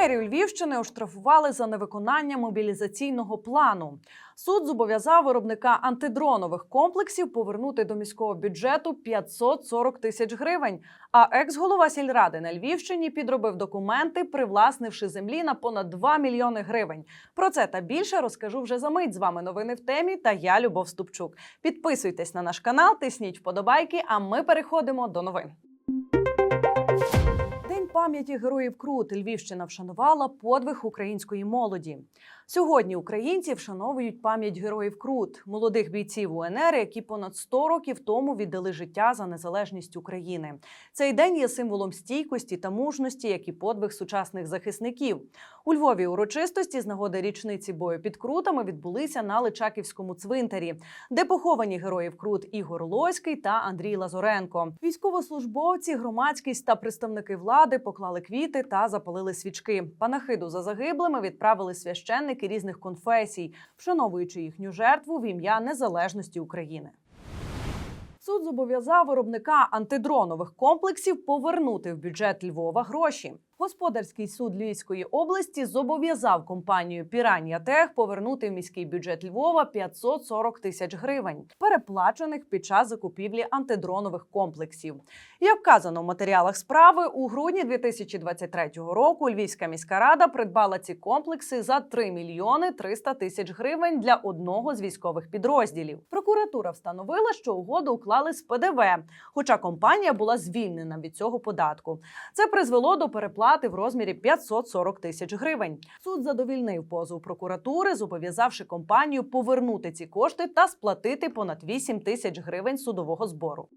Мерію Львівщини оштрафували за невиконання мобілізаційного плану. Суд зобов'язав виробника антидронових комплексів повернути до міського бюджету 540 тисяч гривень. А екс-голова сільради на Львівщині підробив документи, привласнивши землі на понад 2 мільйони гривень. Про це та більше розкажу вже за мить. З вами новини в темі. Та я Любов Ступчук. Підписуйтесь на наш канал, тисніть вподобайки. А ми переходимо до новин. Пам'яті героїв Крут Львівщина вшанувала подвиг української молоді. Сьогодні українці вшановують пам'ять героїв Крут, молодих бійців УНР, які понад 100 років тому віддали життя за незалежність України. Цей день є символом стійкості та мужності, як і подвиг сучасних захисників. У Львові урочистості з нагоди річниці бою під Крутами відбулися на Личаківському цвинтарі, де поховані героїв Крут Ігор Лоський та Андрій Лазоренко. Військовослужбовці, громадськість та представники влади поклали квіти та запалили свічки. Панахиду за загиблими відправили священники різних конфесій, вшановуючи їхню жертву в ім'я незалежності України. Суд зобов'язав виробника антидронових комплексів повернути в бюджет Львова гроші. Господарський суд Львівської області зобов'язав компанію Піранія Тех повернути в міський бюджет Львова 540 тисяч гривень, переплачених під час закупівлі антидронових комплексів. Як вказано в матеріалах справи, у грудні 2023 року Львівська міська рада придбала ці комплекси за 3 мільйони 300 тисяч гривень для одного з військових підрозділів. Прокуратура встановила, що угоду уклали з ПДВ, хоча компанія була звільнена від цього податку. Це призвело до переплати в розмірі 540 тисяч гривень. Суд задовільнив позов прокуратури, зобов'язавши компанію повернути ці кошти та сплатити понад 8 тисяч гривень судового збору.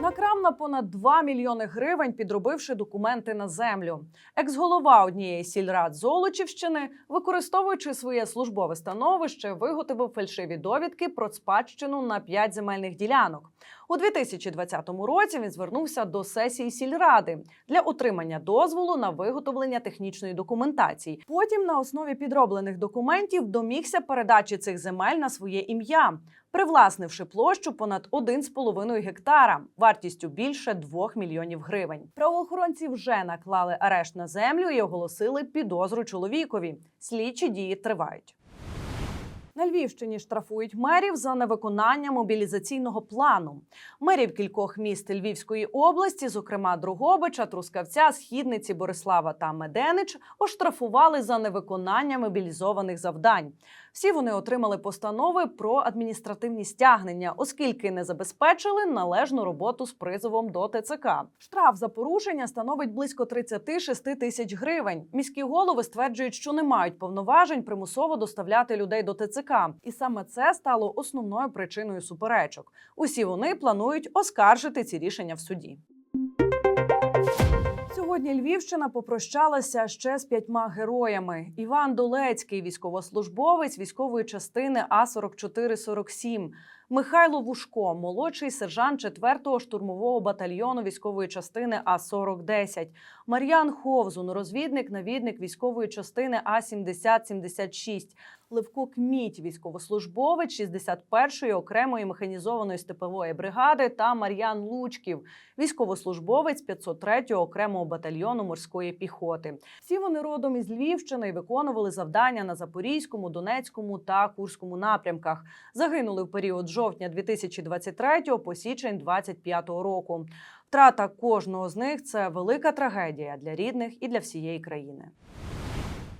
Накрав на понад 2 мільйони гривень, підробивши документи на землю. Екс-голова однієї сільрад Золочівщини, використовуючи своє службове становище, виготовив фальшиві довідки про спадщину на 5 земельних ділянок. У 2020 році він звернувся до сесії сільради для отримання дозволу на виготовлення технічної документації. Потім на основі підроблених документів домігся передачі цих земель на своє ім'я, привласнивши площу понад 1,5 гектара, вартістю більше 2 мільйонів гривень. Правоохоронці вже наклали арешт на землю і оголосили підозру чоловікові. Слідчі дії тривають. На Львівщині штрафують мерів за невиконання мобілізаційного плану. Мерів кількох міст Львівської області, зокрема Другобича, Трускавця, Східниці, Борислава та Меденич, оштрафували за невиконання мобілізованих завдань. Всі вони отримали постанови про адміністративні стягнення, оскільки не забезпечили належну роботу з призовом до ТЦК. Штраф за порушення становить близько 36 тисяч гривень. Міські голови стверджують, що не мають повноважень примусово доставляти людей до ТЦК, і саме це стало основною причиною суперечок. Усі вони планують оскаржити ці рішення в суді. Сьогодні Львівщина попрощалася ще з п'ятьма героями: Іван Долецький, військовослужбовець військової частини А 4447 Михайло Вушко, молодший сержант 4-го штурмового батальйону військової частини А 4010 Мар'ян Ховзун, розвідник, навідник військової частини А 7076 Левко Кміть, військовослужбовець 61-ї окремої механізованої степової бригади, та Мар'ян Лучків, військовослужбовець 503-го окремого батальйону морської піхоти. Всі вони родом із Львівщини і виконували завдання на Запорізькому, Донецькому та Курському напрямках. Загинули в період жовтня 2023 по січень 2025 року. Втрата кожного з них це велика трагедія для рідних і для всієї країни.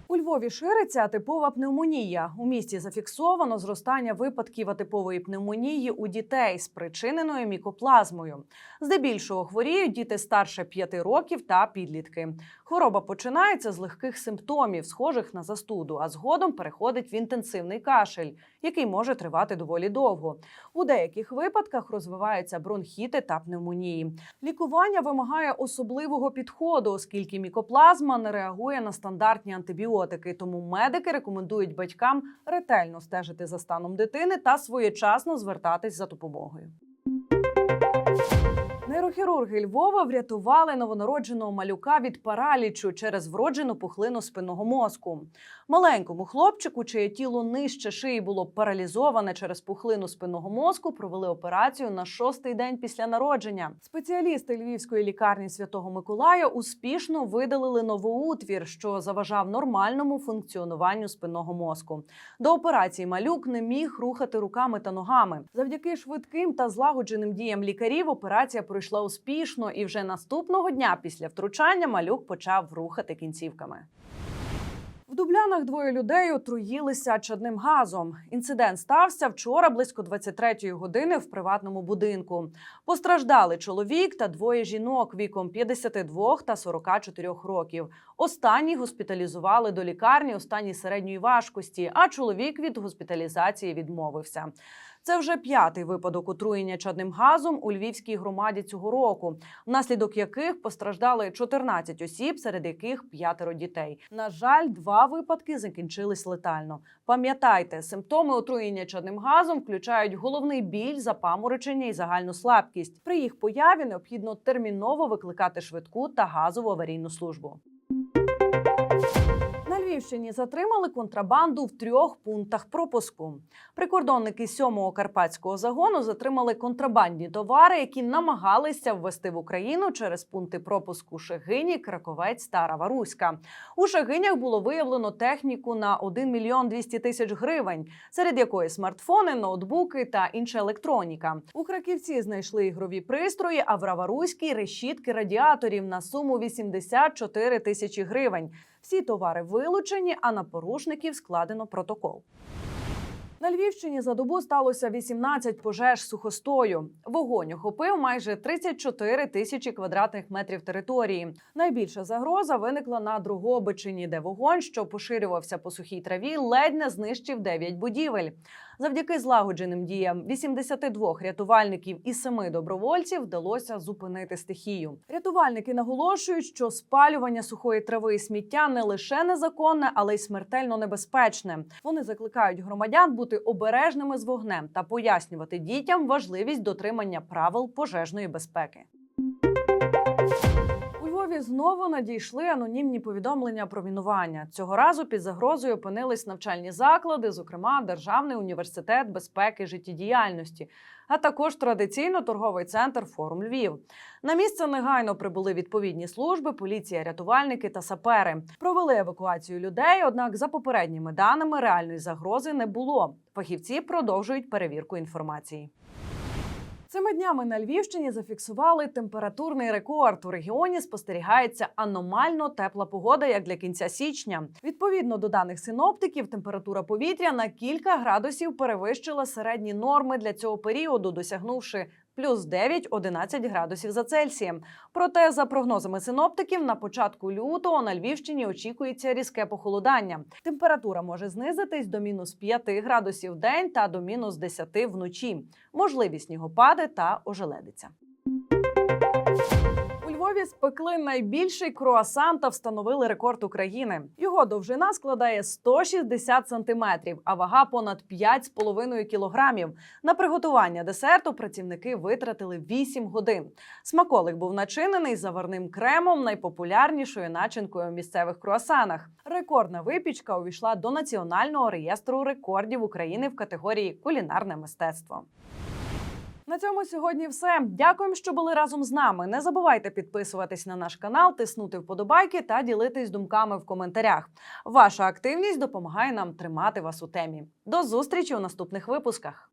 У Львові шириться атипова пневмонія. У місті зафіксовано зростання випадків атипової пневмонії у дітей, спричиненої мікоплазмою. Здебільшого хворіють діти старше 5 років та підлітки. Хвороба починається з легких симптомів, схожих на застуду, а згодом переходить в інтенсивний кашель, який може тривати доволі довго. У деяких випадках розвиваються бронхіти та пневмонії. Лікування вимагає особливого підходу, оскільки мікоплазма не реагує на стандартні антибіотики. Тому медики рекомендують батькам ретельно стежити за станом дитини та своєчасно звертатись за допомогою. Нейрохірурги Львова врятували новонародженого малюка від паралічу через вроджену пухлину спинного мозку. Маленькому хлопчику, чиє тіло нижче шиї було паралізоване через пухлину спинного мозку, провели операцію на шостий день після народження. Спеціалісти Львівської лікарні Святого Миколая успішно видалили новоутвір, що заважав нормальному функціонуванню спинного мозку. До операції малюк не міг рухати руками та ногами. Завдяки швидким та злагодженим діям лікарів операція пройшла успішно, і вже наступного дня після втручання малюк почав рухати кінцівками. В Дублянах двоє людей отруїлися чадним газом. Інцидент стався вчора близько 23-ї години в приватному будинку. Постраждали чоловік та двоє жінок віком 52 та 44 років. Останні госпіталізували до лікарні у стані середньої важкості, а чоловік від госпіталізації відмовився. Це вже п'ятий випадок отруєння чадним газом у львівській громаді цього року, внаслідок яких постраждали 14 осіб, серед яких п'ятеро дітей. На жаль, два випадки закінчились летально. Пам'ятайте, симптоми отруєння чадним газом включають головний біль, запаморочення і загальну слабкість. При їх появі необхідно терміново викликати швидку та газову аварійну службу. Львівщині затримали контрабанду в трьох пунктах пропуску. Прикордонники 7-го карпатського загону затримали контрабандні товари, які намагалися ввести в Україну через пункти пропуску Шегині, Краковець та Раваруська. У Шегинях було виявлено техніку на 1 мільйон 200 тисяч гривень, серед якої смартфони, ноутбуки та інша електроніка. У Краківці знайшли ігрові пристрої, а в Раваруській решітки радіаторів на суму 84 тисячі гривень. Всі товари вилучені, а на порушників складено протокол. На Львівщині за добу сталося 18 пожеж сухостою. Вогонь охопив майже 34 тисячі квадратних метрів території. Найбільша загроза виникла на Другобичині, де вогонь, що поширювався по сухій траві, ледь не знищив 9 будівель. Завдяки злагодженим діям 82 рятувальників і 7 добровольців вдалося зупинити стихію. Рятувальники наголошують, що спалювання сухої трави і сміття не лише незаконне, але й смертельно небезпечне. Вони закликають громадян бути обережними з вогнем та пояснювати дітям важливість дотримання правил пожежної безпеки. Львові знову надійшли анонімні повідомлення про мінування. Цього разу під загрозою опинились навчальні заклади, зокрема Державний університет безпеки життєдіяльності, а також традиційно торговий центр Форум Львів. На місце негайно прибули відповідні служби, поліція, рятувальники та сапери. Провели евакуацію людей. Однак, за попередніми даними, реальної загрози не було. Фахівці продовжують перевірку інформації. Цими днями на Львівщині зафіксували температурний рекорд. У регіоні спостерігається аномально тепла погода, як для кінця січня. Відповідно до даних синоптиків, температура повітря на кілька градусів перевищила середні норми для цього періоду, досягнувши плюс 9-11 градусів за Цельсієм. Проте, за прогнозами синоптиків, на початку лютого на Львівщині очікується різке похолодання. Температура може знизитись до мінус 5 градусів в день та до мінус 10 вночі. Можливі снігопади та ожеледиця. Львові спекли найбільший круасан та встановили рекорд України. Його довжина складає 160 сантиметрів, а вага понад 5,5 кілограмів. На приготування десерту працівники витратили 8 годин. Смаколик був начинений заварним кремом, найпопулярнішою начинкою у місцевих круасанах. Рекордна випічка увійшла до національного реєстру рекордів України в категорії кулінарне мистецтво. На цьому сьогодні все. Дякуємо, що були разом з нами. Не забувайте підписуватись на наш канал, тиснути вподобайки та ділитись думками в коментарях. Ваша активність допомагає нам тримати вас у темі. До зустрічі у наступних випусках.